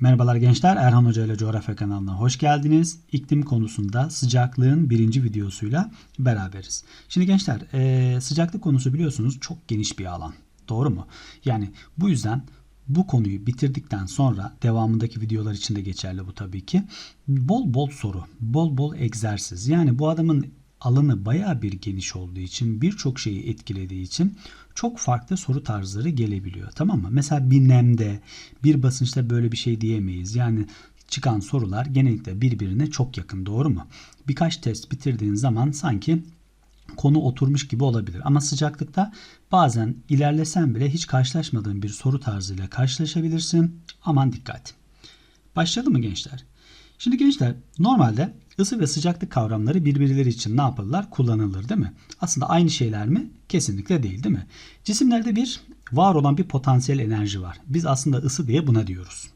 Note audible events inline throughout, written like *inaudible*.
Merhabalar gençler, Erhan Hoca ile Coğrafya kanalına hoş geldiniz. İklim konusunda sıcaklığın birinci videosuyla beraberiz. Şimdi gençler, eee, sıcaklık konusu biliyorsunuz çok geniş bir alan. Doğru mu? Yani bu yüzden bu konuyu bitirdikten sonra devamındaki videolar için de geçerli bu tabii ki. Bol bol soru, bol bol egzersiz. Yani bu adamın alanı bayağı bir geniş olduğu için birçok şeyi etkilediği için çok farklı soru tarzları gelebiliyor. Tamam mı? Mesela bir nemde, bir basınçta böyle bir şey diyemeyiz. Yani çıkan sorular genellikle birbirine çok yakın. Doğru mu? Birkaç test bitirdiğin zaman sanki konu oturmuş gibi olabilir. Ama sıcaklıkta bazen ilerlesen bile hiç karşılaşmadığın bir soru tarzıyla karşılaşabilirsin. Aman dikkat. Başlayalım mı gençler? Şimdi gençler normalde ısı ve sıcaklık kavramları birbirleri için ne yapılırlar? Kullanılır değil mi? Aslında aynı şeyler mi? Kesinlikle değil değil mi? Cisimlerde bir var olan bir potansiyel enerji var. Biz aslında ısı diye buna diyoruz.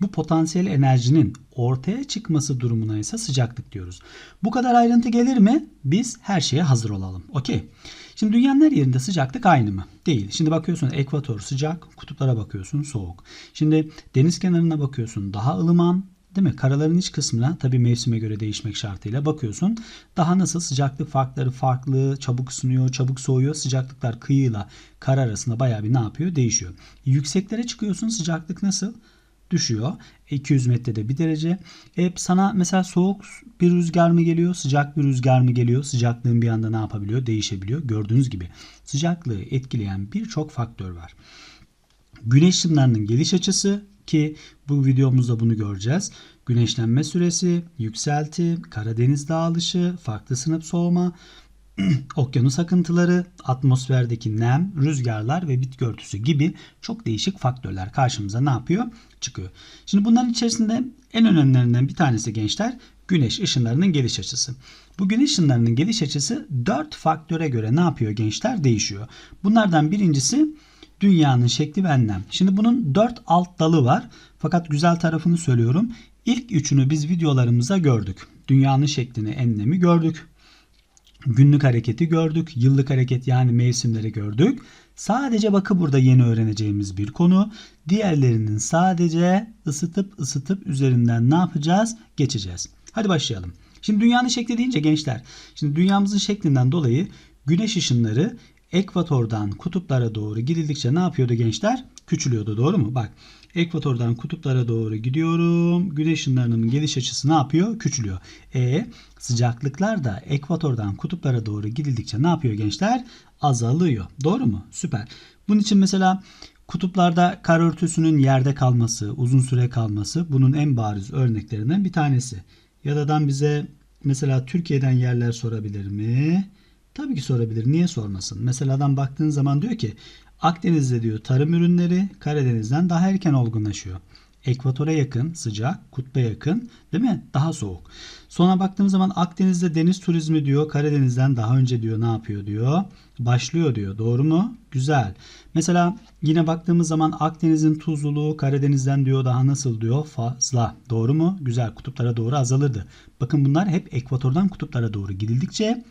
Bu potansiyel enerjinin ortaya çıkması durumuna ise sıcaklık diyoruz. Bu kadar ayrıntı gelir mi? Biz her şeye hazır olalım. Okey. Şimdi dünyanın her yerinde sıcaklık aynı mı? Değil. Şimdi bakıyorsun ekvator sıcak, kutuplara bakıyorsun soğuk. Şimdi deniz kenarına bakıyorsun daha ılıman, Değil mi? Karaların iç kısmına tabii mevsime göre değişmek şartıyla bakıyorsun. Daha nasıl sıcaklık farkları farklı, çabuk ısınıyor, çabuk soğuyor. Sıcaklıklar kıyıyla kara arasında bayağı bir ne yapıyor? Değişiyor. Yükseklere çıkıyorsun sıcaklık nasıl? Düşüyor. 200 metrede bir derece. E, sana mesela soğuk bir rüzgar mı geliyor, sıcak bir rüzgar mı geliyor? Sıcaklığın bir anda ne yapabiliyor? Değişebiliyor. Gördüğünüz gibi sıcaklığı etkileyen birçok faktör var. Güneş ışınlarının geliş açısı ki bu videomuzda bunu göreceğiz. Güneşlenme süresi, yükselti, Karadeniz dağılışı, farklı sınıf soğuma, *clears throat* okyanus akıntıları, atmosferdeki nem, rüzgarlar ve bitki örtüsü gibi çok değişik faktörler karşımıza ne yapıyor? Çıkıyor. Şimdi bunların içerisinde en önemlilerinden bir tanesi gençler güneş ışınlarının geliş açısı. Bu güneş ışınlarının geliş açısı 4 faktöre göre ne yapıyor gençler? Değişiyor. Bunlardan birincisi dünyanın şekli ve enlem. Şimdi bunun 4 alt dalı var. Fakat güzel tarafını söylüyorum. İlk üçünü biz videolarımızda gördük. Dünyanın şeklini, enlemi gördük. Günlük hareketi gördük. Yıllık hareket yani mevsimleri gördük. Sadece bakı burada yeni öğreneceğimiz bir konu. Diğerlerinin sadece ısıtıp ısıtıp üzerinden ne yapacağız? Geçeceğiz. Hadi başlayalım. Şimdi dünyanın şekli deyince gençler. Şimdi dünyamızın şeklinden dolayı güneş ışınları ekvatordan kutuplara doğru gidildikçe ne yapıyordu gençler? Küçülüyordu doğru mu? Bak ekvatordan kutuplara doğru gidiyorum. Güneş ışınlarının geliş açısı ne yapıyor? Küçülüyor. E sıcaklıklar da ekvatordan kutuplara doğru gidildikçe ne yapıyor gençler? Azalıyor. Doğru mu? Süper. Bunun için mesela kutuplarda kar örtüsünün yerde kalması, uzun süre kalması bunun en bariz örneklerinden bir tanesi. Ya da bize mesela Türkiye'den yerler sorabilir mi? Tabii ki sorabilir. Niye sormasın? Mesela adam baktığın zaman diyor ki Akdeniz'de diyor tarım ürünleri Karadeniz'den daha erken olgunlaşıyor. Ekvatora yakın, sıcak, kutba yakın değil mi? Daha soğuk. Sonra baktığımız zaman Akdeniz'de deniz turizmi diyor. Karadeniz'den daha önce diyor ne yapıyor diyor. Başlıyor diyor. Doğru mu? Güzel. Mesela yine baktığımız zaman Akdeniz'in tuzluluğu Karadeniz'den diyor daha nasıl diyor? Fazla. Doğru mu? Güzel. Kutuplara doğru azalırdı. Bakın bunlar hep ekvatordan kutuplara doğru gidildikçe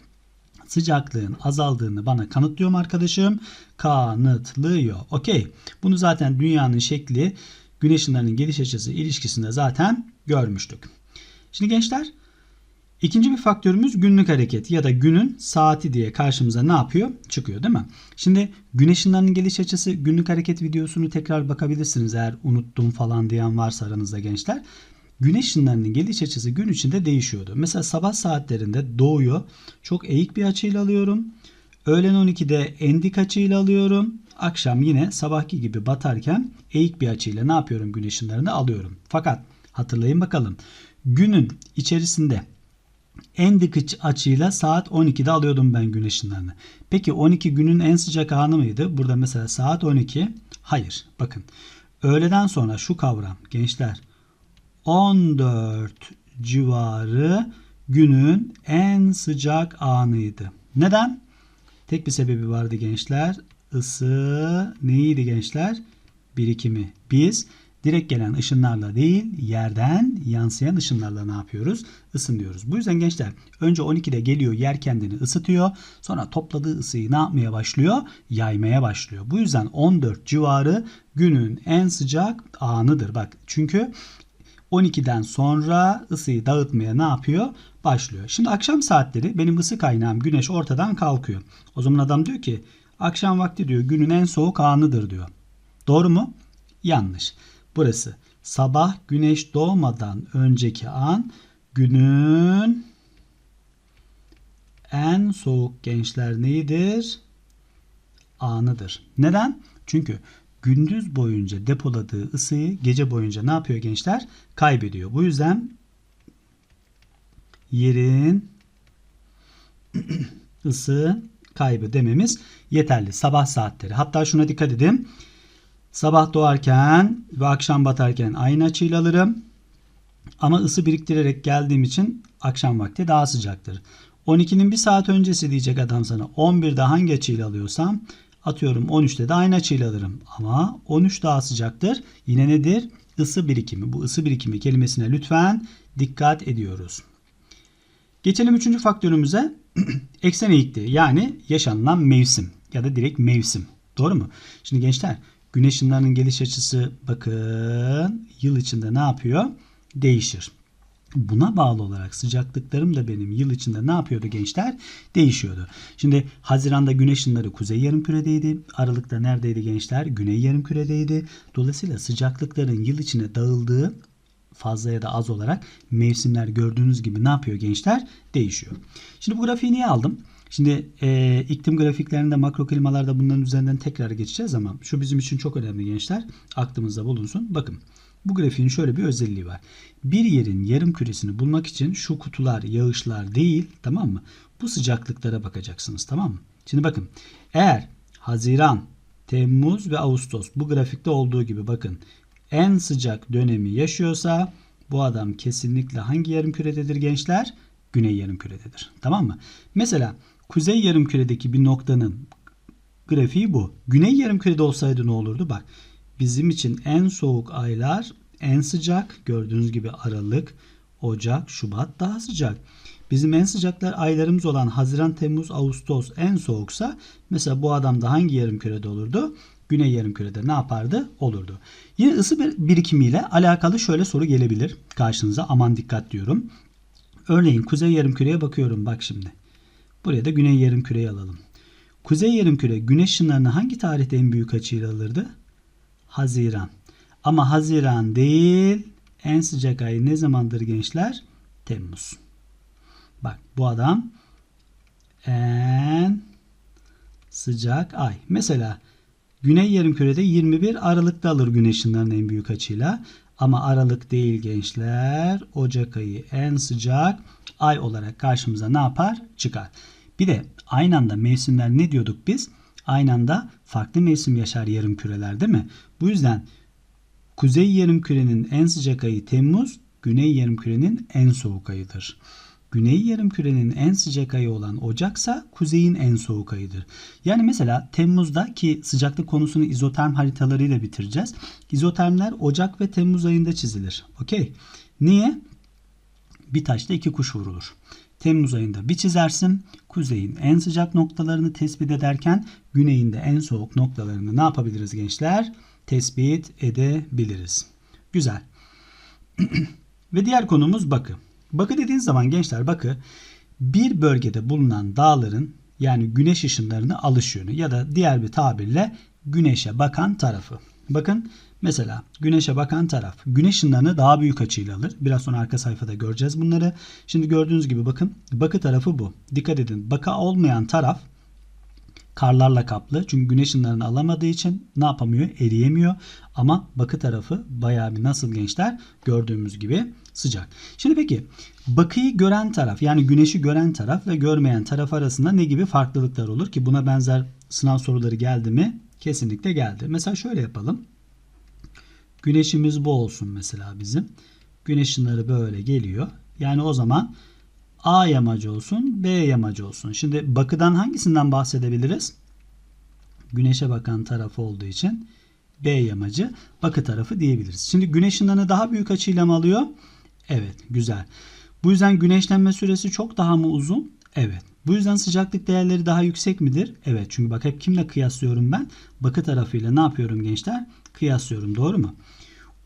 sıcaklığın azaldığını bana kanıtlıyor arkadaşım? Kanıtlıyor. Okey. Bunu zaten dünyanın şekli güneş ışınlarının geliş açısı ilişkisinde zaten görmüştük. Şimdi gençler ikinci bir faktörümüz günlük hareket ya da günün saati diye karşımıza ne yapıyor? Çıkıyor değil mi? Şimdi güneş ışınlarının geliş açısı günlük hareket videosunu tekrar bakabilirsiniz eğer unuttum falan diyen varsa aranızda gençler. Güneş ışınlarının geliş açısı gün içinde değişiyordu. Mesela sabah saatlerinde doğuyor. Çok eğik bir açıyla alıyorum. Öğlen 12'de endik açıyla alıyorum. Akşam yine sabahki gibi batarken eğik bir açıyla ne yapıyorum güneş ışınlarını alıyorum. Fakat hatırlayın bakalım. Günün içerisinde en dik açıyla saat 12'de alıyordum ben güneş ışınlarını. Peki 12 günün en sıcak anı mıydı? Burada mesela saat 12. Hayır. Bakın. Öğleden sonra şu kavram gençler 14 civarı günün en sıcak anıydı. Neden? Tek bir sebebi vardı gençler. Isı neydi gençler? Birikimi. Biz direkt gelen ışınlarla değil yerden yansıyan ışınlarla ne yapıyoruz? Isınıyoruz. Bu yüzden gençler önce 12'de geliyor yer kendini ısıtıyor. Sonra topladığı ısıyı ne yapmaya başlıyor? Yaymaya başlıyor. Bu yüzden 14 civarı günün en sıcak anıdır. Bak çünkü 12'den sonra ısıyı dağıtmaya ne yapıyor? Başlıyor. Şimdi akşam saatleri benim ısı kaynağım güneş ortadan kalkıyor. O zaman adam diyor ki akşam vakti diyor günün en soğuk anıdır diyor. Doğru mu? Yanlış. Burası sabah güneş doğmadan önceki an günün en soğuk gençler neyidir? Anıdır. Neden? Çünkü gündüz boyunca depoladığı ısıyı gece boyunca ne yapıyor gençler? Kaybediyor. Bu yüzden yerin *clears throat* ısı kaybı dememiz yeterli. Sabah saatleri. Hatta şuna dikkat edin. Sabah doğarken ve akşam batarken aynı açıyla alırım. Ama ısı biriktirerek geldiğim için akşam vakti daha sıcaktır. 12'nin bir saat öncesi diyecek adam sana. 11'de hangi açıyla alıyorsam atıyorum 13'te de aynı açıyla alırım. Ama 13 daha sıcaktır. Yine nedir? Isı birikimi. Bu ısı birikimi kelimesine lütfen dikkat ediyoruz. Geçelim üçüncü faktörümüze. *clears throat* Eksen eğikliği yani yaşanılan mevsim ya da direkt mevsim. Doğru mu? Şimdi gençler güneş ışınlarının geliş açısı bakın yıl içinde ne yapıyor? Değişir. Buna bağlı olarak sıcaklıklarım da benim yıl içinde ne yapıyordu gençler? Değişiyordu. Şimdi Haziran'da güneş ışınları kuzey yarımküredeydi. Aralıkta neredeydi gençler? Güney yarımküredeydi. Dolayısıyla sıcaklıkların yıl içine dağıldığı fazla ya da az olarak mevsimler gördüğünüz gibi ne yapıyor gençler? Değişiyor. Şimdi bu grafiği niye aldım? Şimdi e, iklim grafiklerinde makro klimalarda bunların üzerinden tekrar geçeceğiz ama şu bizim için çok önemli gençler. Aklımızda bulunsun. Bakın bu grafiğin şöyle bir özelliği var. Bir yerin yarım küresini bulmak için şu kutular yağışlar değil tamam mı? Bu sıcaklıklara bakacaksınız tamam mı? Şimdi bakın eğer Haziran, Temmuz ve Ağustos bu grafikte olduğu gibi bakın en sıcak dönemi yaşıyorsa bu adam kesinlikle hangi yarım kürededir gençler? Güney yarım kürededir. Tamam mı? Mesela kuzey yarım küredeki bir noktanın grafiği bu. Güney yarım kürede olsaydı ne olurdu? Bak bizim için en soğuk aylar en sıcak gördüğünüz gibi Aralık, Ocak, Şubat daha sıcak. Bizim en sıcaklar aylarımız olan Haziran, Temmuz, Ağustos en soğuksa mesela bu adam da hangi yarım kürede olurdu? Güney yarım kürede ne yapardı? Olurdu. Yine ısı birikimiyle alakalı şöyle soru gelebilir karşınıza. Aman dikkat diyorum. Örneğin kuzey yarım küreye bakıyorum bak şimdi. Buraya da güney yarım küreyi alalım. Kuzey yarım küre güneş ışınlarını hangi tarihte en büyük açıyla alırdı? Haziran. Ama Haziran değil en sıcak ay ne zamandır gençler? Temmuz. Bak bu adam en sıcak ay. Mesela Güney yarımkürede 21 Aralık'ta alır güneş ışınlarının en büyük açıyla. Ama Aralık değil gençler. Ocak ayı en sıcak ay olarak karşımıza ne yapar? Çıkar. Bir de aynı anda mevsimler ne diyorduk biz? Aynı anda farklı mevsim yaşar yarım küreler değil mi? Bu yüzden kuzey yarım kürenin en sıcak ayı Temmuz, güney yarım kürenin en soğuk ayıdır. Güney yarımkürenin en sıcak ayı olan Ocaksa kuzeyin en soğuk ayıdır. Yani mesela Temmuz'da ki sıcaklık konusunu izoterm haritalarıyla bitireceğiz. İzotermler Ocak ve Temmuz ayında çizilir. Okey. Niye? Bir taşla iki kuş vurulur. Temmuz ayında bir çizersin. Kuzeyin en sıcak noktalarını tespit ederken güneyinde en soğuk noktalarını ne yapabiliriz gençler? Tespit edebiliriz. Güzel. *clears throat* ve diğer konumuz bakı. Bakı dediğiniz zaman gençler bakı bir bölgede bulunan dağların yani güneş ışınlarını alış yönü ya da diğer bir tabirle güneşe bakan tarafı. Bakın mesela güneşe bakan taraf güneş ışınlarını daha büyük açıyla alır. Biraz sonra arka sayfada göreceğiz bunları. Şimdi gördüğünüz gibi bakın bakı tarafı bu. Dikkat edin baka olmayan taraf karlarla kaplı. Çünkü güneş ışınlarını alamadığı için ne yapamıyor? Eriyemiyor. Ama bakı tarafı bayağı bir nasıl gençler? Gördüğümüz gibi sıcak. Şimdi peki bakıyı gören taraf yani güneşi gören taraf ve görmeyen taraf arasında ne gibi farklılıklar olur ki buna benzer sınav soruları geldi mi? Kesinlikle geldi. Mesela şöyle yapalım. Güneşimiz bu olsun mesela bizim. Güneş ışınları böyle geliyor. Yani o zaman A yamacı olsun, B yamacı olsun. Şimdi bakıdan hangisinden bahsedebiliriz? Güneşe bakan tarafı olduğu için B yamacı bakı tarafı diyebiliriz. Şimdi güneş ışınlarını daha büyük açıyla mı alıyor? Evet güzel. Bu yüzden güneşlenme süresi çok daha mı uzun? Evet. Bu yüzden sıcaklık değerleri daha yüksek midir? Evet. Çünkü bak hep kimle kıyaslıyorum ben? Bakı tarafıyla ne yapıyorum gençler? Kıyaslıyorum. Doğru mu?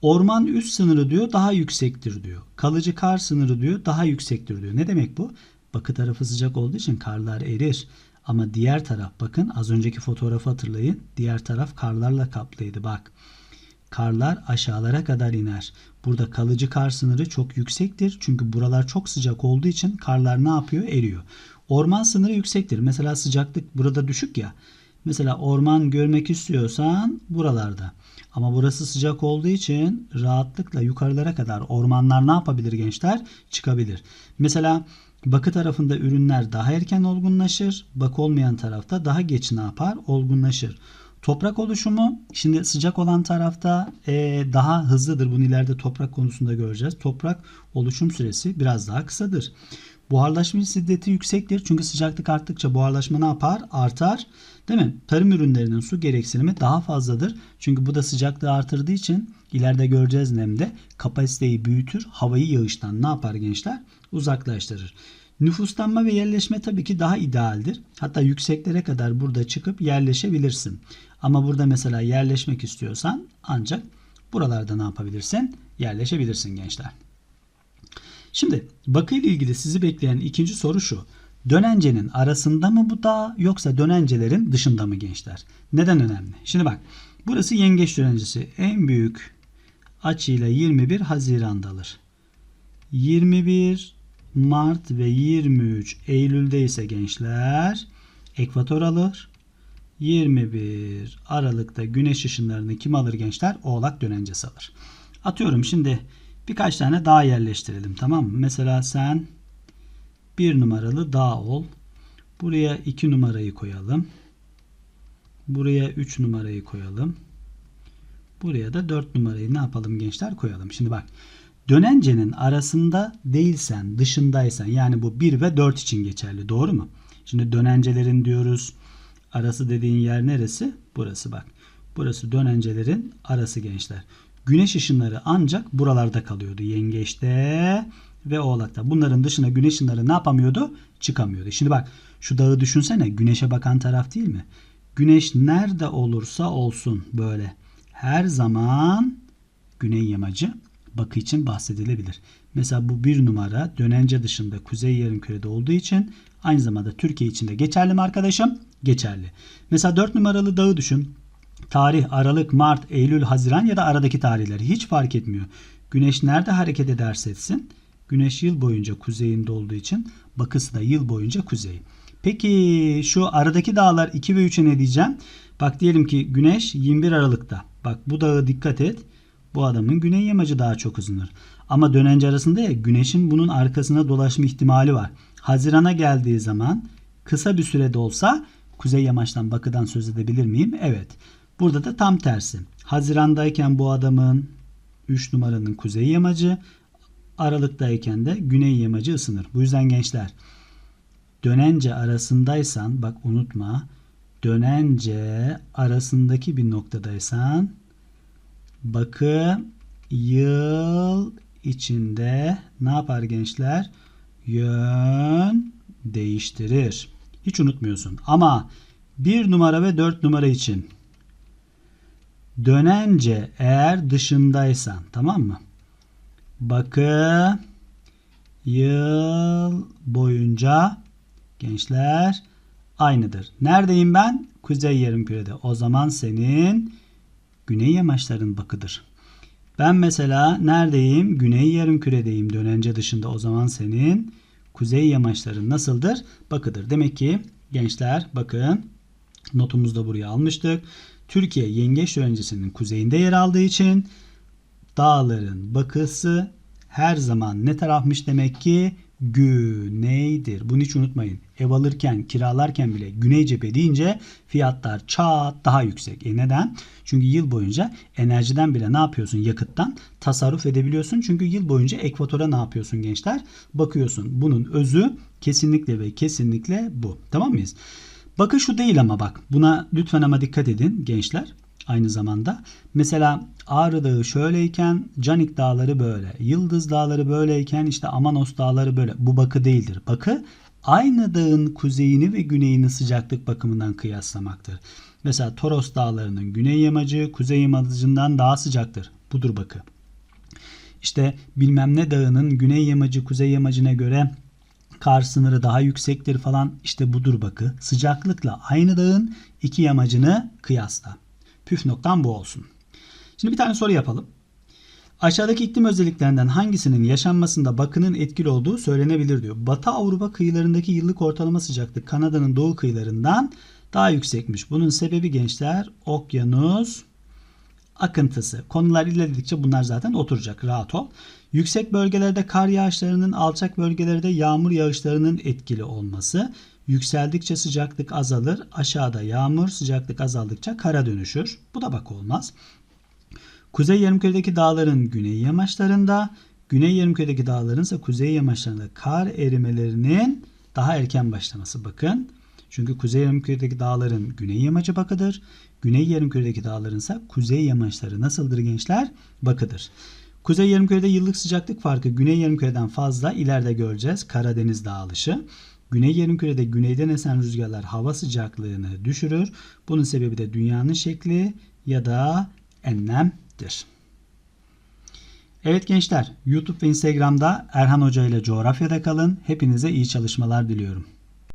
Orman üst sınırı diyor daha yüksektir diyor. Kalıcı kar sınırı diyor daha yüksektir diyor. Ne demek bu? Bakı tarafı sıcak olduğu için karlar erir. Ama diğer taraf bakın az önceki fotoğrafı hatırlayın. Diğer taraf karlarla kaplıydı bak. Karlar aşağılara kadar iner. Burada kalıcı kar sınırı çok yüksektir. Çünkü buralar çok sıcak olduğu için karlar ne yapıyor? Eriyor. Orman sınırı yüksektir. Mesela sıcaklık burada düşük ya. Mesela orman görmek istiyorsan buralarda. Ama burası sıcak olduğu için rahatlıkla yukarılara kadar ormanlar ne yapabilir gençler? Çıkabilir. Mesela bakı tarafında ürünler daha erken olgunlaşır. Bakı olmayan tarafta daha geç ne yapar? Olgunlaşır. Toprak oluşumu şimdi sıcak olan tarafta e, daha hızlıdır. Bunu ileride toprak konusunda göreceğiz. Toprak oluşum süresi biraz daha kısadır. Buharlaşma şiddeti yüksektir. Çünkü sıcaklık arttıkça buharlaşma ne yapar? Artar. Değil mi? Tarım ürünlerinin su gereksinimi daha fazladır. Çünkü bu da sıcaklığı artırdığı için ileride göreceğiz nemde kapasiteyi büyütür. Havayı yağıştan ne yapar gençler? Uzaklaştırır. Nüfuslanma ve yerleşme tabii ki daha idealdir. Hatta yükseklere kadar burada çıkıp yerleşebilirsin. Ama burada mesela yerleşmek istiyorsan ancak buralarda ne yapabilirsin? Yerleşebilirsin gençler. Şimdi bakı ile ilgili sizi bekleyen ikinci soru şu. Dönencenin arasında mı bu dağ yoksa dönencelerin dışında mı gençler? Neden önemli? Şimdi bak burası yengeç dönencesi. En büyük açıyla 21 Haziran'dadır. 21 Mart ve 23 Eylül'de ise gençler ekvator alır. 21 Aralık'ta güneş ışınlarını kim alır gençler? Oğlak dönencesi alır. Atıyorum şimdi birkaç tane dağ yerleştirelim tamam mı? Mesela sen bir numaralı dağ ol. Buraya iki numarayı koyalım. Buraya üç numarayı koyalım. Buraya da dört numarayı ne yapalım gençler koyalım. Şimdi bak dönencenin arasında değilsen dışındaysan yani bu 1 ve 4 için geçerli doğru mu? Şimdi dönencelerin diyoruz arası dediğin yer neresi? Burası bak. Burası dönencelerin arası gençler. Güneş ışınları ancak buralarda kalıyordu. Yengeçte ve oğlakta. Bunların dışına güneş ışınları ne yapamıyordu? Çıkamıyordu. Şimdi bak şu dağı düşünsene. Güneşe bakan taraf değil mi? Güneş nerede olursa olsun böyle. Her zaman güney yamacı bakı için bahsedilebilir. Mesela bu bir numara dönence dışında kuzey yarımkürede olduğu için aynı zamanda Türkiye için de geçerli mi arkadaşım? Geçerli. Mesela 4 numaralı dağı düşün. Tarih Aralık, Mart, Eylül, Haziran ya da aradaki tarihler hiç fark etmiyor. Güneş nerede hareket ederse etsin. Güneş yıl boyunca kuzeyinde olduğu için bakısı da yıl boyunca kuzey. Peki şu aradaki dağlar 2 ve 3'e ne diyeceğim? Bak diyelim ki Güneş 21 Aralık'ta. Bak bu dağı dikkat et. Bu adamın güney yamacı daha çok uzunur. Ama dönence arasında ya güneşin bunun arkasına dolaşma ihtimali var. Hazirana geldiği zaman kısa bir sürede olsa kuzey yamaçtan bakıdan söz edebilir miyim? Evet. Burada da tam tersi. Hazirandayken bu adamın 3 numaranın kuzey yamacı, Aralıktayken de güney yamacı ısınır. Bu yüzden gençler dönence arasındaysan bak unutma dönence arasındaki bir noktadaysan bakı yıl içinde ne yapar gençler? Yön değiştirir. Hiç unutmuyorsun. Ama bir numara ve dört numara için dönence eğer dışındaysan tamam mı? Bakı yıl boyunca gençler aynıdır. Neredeyim ben? Kuzey yarımkürede. O zaman senin güney yamaçların bakıdır. Ben mesela neredeyim? Güney yarımküredeyim dönence dışında. O zaman senin kuzey yamaçların nasıldır? Bakıdır. Demek ki gençler bakın notumuzu da buraya almıştık. Türkiye yengeç dönencesinin kuzeyinde yer aldığı için dağların bakısı her zaman ne tarafmış demek ki? Güneydir. Bunu hiç unutmayın. Ev alırken, kiralarken bile güney cephe deyince fiyatlar çat daha yüksek. E neden? Çünkü yıl boyunca enerjiden bile ne yapıyorsun? Yakıttan tasarruf edebiliyorsun. Çünkü yıl boyunca ekvatora ne yapıyorsun gençler? Bakıyorsun. Bunun özü kesinlikle ve kesinlikle bu. Tamam mıyız? Bakın şu değil ama bak. Buna lütfen ama dikkat edin gençler. aynı zamanda. Mesela Ağrı Dağı şöyleyken Canik Dağları böyle. Yıldız Dağları böyleyken işte Amanos Dağları böyle. Bu bakı değildir. Bakı aynı dağın kuzeyini ve güneyini sıcaklık bakımından kıyaslamaktır. Mesela Toros Dağları'nın güney yamacı kuzey yamacından daha sıcaktır. Budur bakı. İşte bilmem ne dağının güney yamacı kuzey yamacına göre kar sınırı daha yüksektir falan işte budur bakı. Sıcaklıkla aynı dağın iki yamacını kıyasla. Püf noktam bu olsun. Şimdi bir tane soru yapalım. Aşağıdaki iklim özelliklerinden hangisinin yaşanmasında bakının etkili olduğu söylenebilir diyor. Batı Avrupa kıyılarındaki yıllık ortalama sıcaklık Kanada'nın doğu kıyılarından daha yüksekmiş. Bunun sebebi gençler okyanus akıntısı. Konular ilerledikçe bunlar zaten oturacak. Rahat ol. Yüksek bölgelerde kar yağışlarının, alçak bölgelerde yağmur yağışlarının etkili olması. Yükseldikçe sıcaklık azalır. Aşağıda yağmur, sıcaklık azaldıkça kara dönüşür. Bu da bak olmaz. Kuzey yarımküredeki dağların güney yamaçlarında, güney yarımküredeki dağların ise kuzey yamaçlarında kar erimelerinin daha erken başlaması. Bakın. Çünkü kuzey yarımküredeki dağların güney yamacı bakıdır. Güney yarımküredeki dağların ise kuzey yamaçları nasıldır gençler? Bakıdır. Kuzey yarımkürede yıllık sıcaklık farkı güney yarımküreden fazla ileride göreceğiz. Karadeniz dağılışı. Güney yarımkürede güneyden esen rüzgarlar hava sıcaklığını düşürür. Bunun sebebi de dünyanın şekli ya da enlemdir. Evet gençler, YouTube ve Instagram'da Erhan Hoca ile coğrafyada kalın. Hepinize iyi çalışmalar diliyorum.